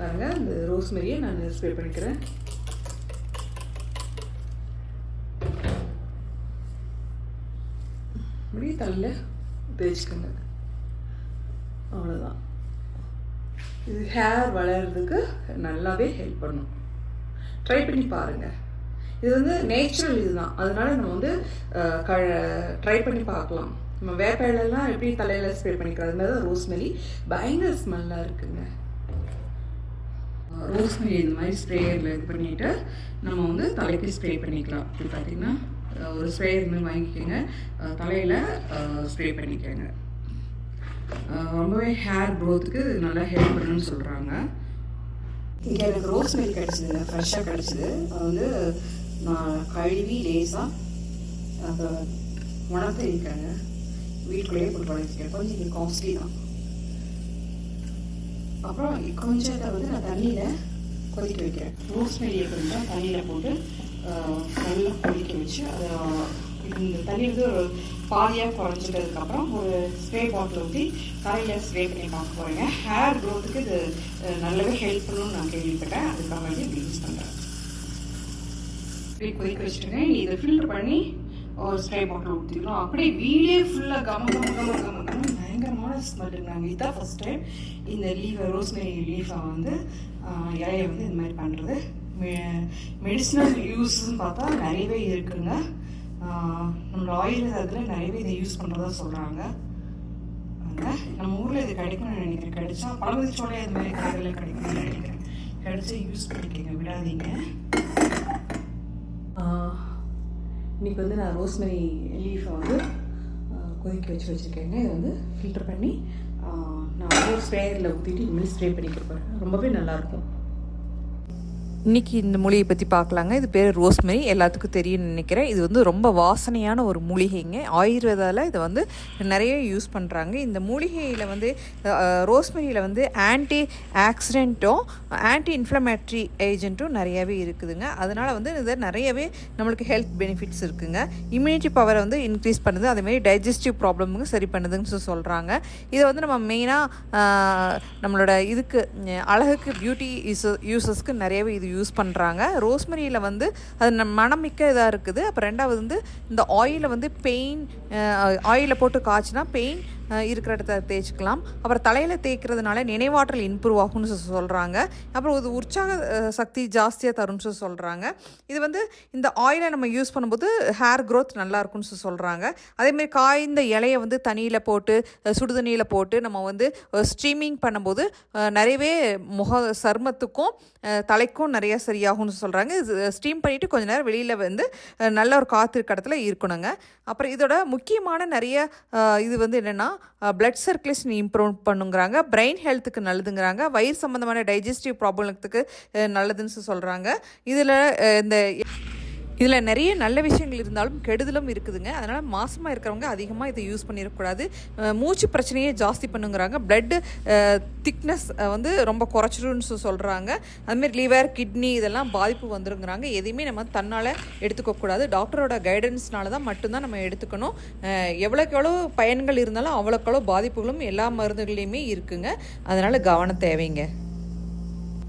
பாருங்கள் ரோஸ் ரோஸ்மெரியை நான் ஸ்ப்ரே பண்ணிக்கிறேன். அப்படியே தலையில் தேய்ச்சிக்கோங்க. அவ்வளோதான் இது ஹேர் வளர்கிறதுக்கு நல்லாவே ஹெல்ப் பண்ணும். ட்ரை பண்ணி பாருங்கள் இது வந்து நேச்சுரல் இதுதான். அதனால நம்ம வந்து க ட்ரை பண்ணி பார்க்கலாம். நம்ம வேப்பையிலலாம் எப்படி தலையில் ஸ்ப்ரே பண்ணிக்கிறது அது மாதிரி தான் ரோஸ்மெரி பயங்கர ஸ்மெல்லாக இருக்குங்க. ரோஸ்மெரி இந்த மாதிரி ஸ்ப்ரேயரில் இது பண்ணிவிட்டு நம்ம வந்து தலைக்கு ஸ்ப்ரே பண்ணிக்கலாம். இப்படி பார்த்தீங்கன்னா ஒரு ஸ்ப்ரேயர் மாதிரி வாங்கிக்கோங்க. தலையில் ஸ்ப்ரே பண்ணிக்கோங்க. ரொம்பவே ஹேர் க்ரோத்துக்கு நல்லா ஹெல்ப் பண்ணுன்னு சொல்கிறாங்க இங்கே எனக்கு ரோஸ்மெரி கிடச்சிதுங்க. ஃப்ரெஷ்ஷாக கிடச்சிது. அது வந்து நான் கழுவி லேசாக அதை உணர்த்து வீட்டுக்குள்ளேயே போட்டு வளர்த்துக்கிறேன் கொஞ்சம் காஸ்ட்லி தான். அப்புறம் கொஞ்சத்தை வந்து நான் தண்ணியில் கொதிக்க வைக்கிறேன். ரோஸ்மெரியை கொஞ்சம் தண்ணியில் போட்டு நல்லா கொதிக்க வச்சு அதை இந்த தண்ணி வந்து ஒரு பாதியாக குறைஞ்சிட்டதுக்கப்புறம் ஒரு ஸ்ப்ரே பாட்டில் ஊற்றி தலையில் ஸ்ப்ரே பண்ணி பார்க்க போகிறேங்க ஹேர் க்ரோத்துக்கு இது நல்லாவே ஹெல்ப் பண்ணணும்னு நான் கேள்விப்பட்டேன். அதுக்காக வேண்டி இப்படி யூஸ் பண்ணுறேன் இப்படி கொதிக்க வச்சுருக்கேன் இதை ஃபில்டர் பண்ணி ஒரு ஸ்ப்ரே பாட்டில் ஊற்றிக்கலாம் அப்படியே வீடே ஃபுல்லாக கம கம கம கம. கம பயங்கரமான நாங்கள் இதான் ஃபஸ்ட் டைம் இந்த லீவை ரோஸ்மெரி லீஃபை வந்து இலையை வந்து இந்த மாதிரி பண்ணுறது மெடிசினல் யூஸ்ன்னு பார்த்தா நிறையவே இருக்குங்க. நம்மளோட ஆயுர்வேதத்தில் நிறையவே இதை யூஸ் பண்ணுறதா சொல்கிறாங்க நம்ம ஊரில் இது கிடைக்கும்னு நினைக்கிறேன். கிடைச்சா பழமுதிச்சோலை இது மாதிரி கடைகளில் கிடைக்கும்னு நினைக்கிறேன். கிடைச்சா யூஸ் பண்ணிக்கங்க விடாதீங்க. இன்னைக்கு வந்து நான் ரோஸ்மெரி லீஃபை வந்து கொதிக்க வச்சு வச்சுருக்கேங்க. இதை வந்து ஃபில்டர் பண்ணி நான் வந்து ஸ்ப்ரேயரில் ஊற்றிட்டு இனிமேல் ஸ்ப்ரே பண்ணிக்க போகிறேன் ரொம்பவே நல்லாயிருக்கும் இன்னைக்கு இந்த மூலிகை பற்றி பார்க்கலாங்க. இது பேர் ரோஸ்மெரி. எல்லாத்துக்கும் தெரியும்னு நினைக்கிறேன். இது வந்து ரொம்ப வாசனையான ஒரு மூலிகைங்க. ஆயுர்வேதாவில் இதை வந்து நிறைய யூஸ் பண்ணுறாங்க இந்த மூலிகையில் வந்து ரோஸ்மெரியில் வந்து ஆன்டி ஆக்சிடென்ட்டும் ஆன்டி இன்ஃப்ளமேட்ரி ஏஜென்ட்டும் நிறையவே இருக்குதுங்க. அதனால் வந்து இது நிறையவே நம்மளுக்கு ஹெல்த் பெனிஃபிட்ஸ் இருக்குங்க. இம்யூனிட்டி பவரை வந்து இன்க்ரீஸ் பண்ணுது. அதேமாதிரி டைஜஸ்டிவ் ப்ராப்ளமுங்க சரி பண்ணுதுன்னு சொல்லி சொல்கிறாங்க இதை வந்து நம்ம மெயினாக நம்மளோட இதுக்கு அழகுக்கு பியூட்டி யூஸ் யூசஸ்க்கு நிறையவே இது யூஸ் பண்ணுறாங்க ரோஸ்மெரியில் வந்து அது மனமிக்க இதாக இருக்குது. அப்புறம் ரெண்டாவது வந்து இந்த ஆயிலை வந்து பெயின் ஆயிலை போட்டு காய்ச்சினா பெயின் இருக்கிற இடத்த தேய்ச்சிக்கலாம். அப்புறம் தலையில் தேய்க்கிறதுனால நினைவாற்றல் இம்ப்ரூவ் ஆகும்னு சொல்கிறாங்க அப்புறம் இது உற்சாக சக்தி ஜாஸ்தியாக தரும்னு சொல்லி சொல்கிறாங்க இது வந்து இந்த ஆயிலை நம்ம யூஸ் பண்ணும்போது ஹேர் க்ரோத் நல்லா இருக்கும்னு சொல்லி சொல்கிறாங்க அதேமாதிரி காய்ந்த இலையை வந்து தண்ணியில் போட்டு சுடுதண்ணியில் போட்டு நம்ம வந்து ஸ்ட்ரீமிங் பண்ணும்போது நிறையவே முக சருமத்துக்கும் தலைக்கும் நிறைய சரியாகும்னு சொல்கிறாங்க ஸ்டீம் பண்ணிவிட்டு கொஞ்ச நேரம் வெளியில் வந்து நல்ல ஒரு காற்று இருக்க இடத்துல இருக்கணுங்க. அப்புறம் இதோட முக்கியமான நிறைய இது வந்து என்னென்னா பிளட் சர்க்குலேஷன் இம்ப்ரூவ் பண்ணுங்கிறாங்க. பிரெயின் ஹெல்த்துக்கு நல்லதுங்கிறாங்க. வயிறு சம்மந்தமான டைஜஸ்டிவ் ப்ராப்ளத்துக்கு நல்லதுன்னு சொல்கிறாங்க இதில் இந்த இதில் நிறைய நல்ல விஷயங்கள் இருந்தாலும் கெடுதலும் இருக்குதுங்க. அதனால் மாசமாக இருக்கிறவங்க அதிகமாக இதை யூஸ் பண்ணிடக்கூடாது. மூச்சு பிரச்சனையே ஜாஸ்தி பண்ணுங்கிறாங்க. பிளட்டு திக்னஸ் வந்து ரொம்ப குறைச்சிடும்னு சொல்கிறாங்க அதுமாரி லிவர் கிட்னி இதெல்லாம் பாதிப்பு வந்துருங்கிறாங்க. எதையுமே நம்ம தன்னால் எடுத்துக்கக்கூடாது டாக்டரோட கைடன்ஸ்னால தான் மட்டும்தான் நம்ம எடுத்துக்கணும். எவ்வளோக்கு எவ்வளோ பயன்கள் இருந்தாலும் அவ்வளோக்கு எவ்வளோ பாதிப்புகளும் எல்லா மருந்துகள்லையுமே இருக்குங்க. அதனால் கவனம் தேவைங்க.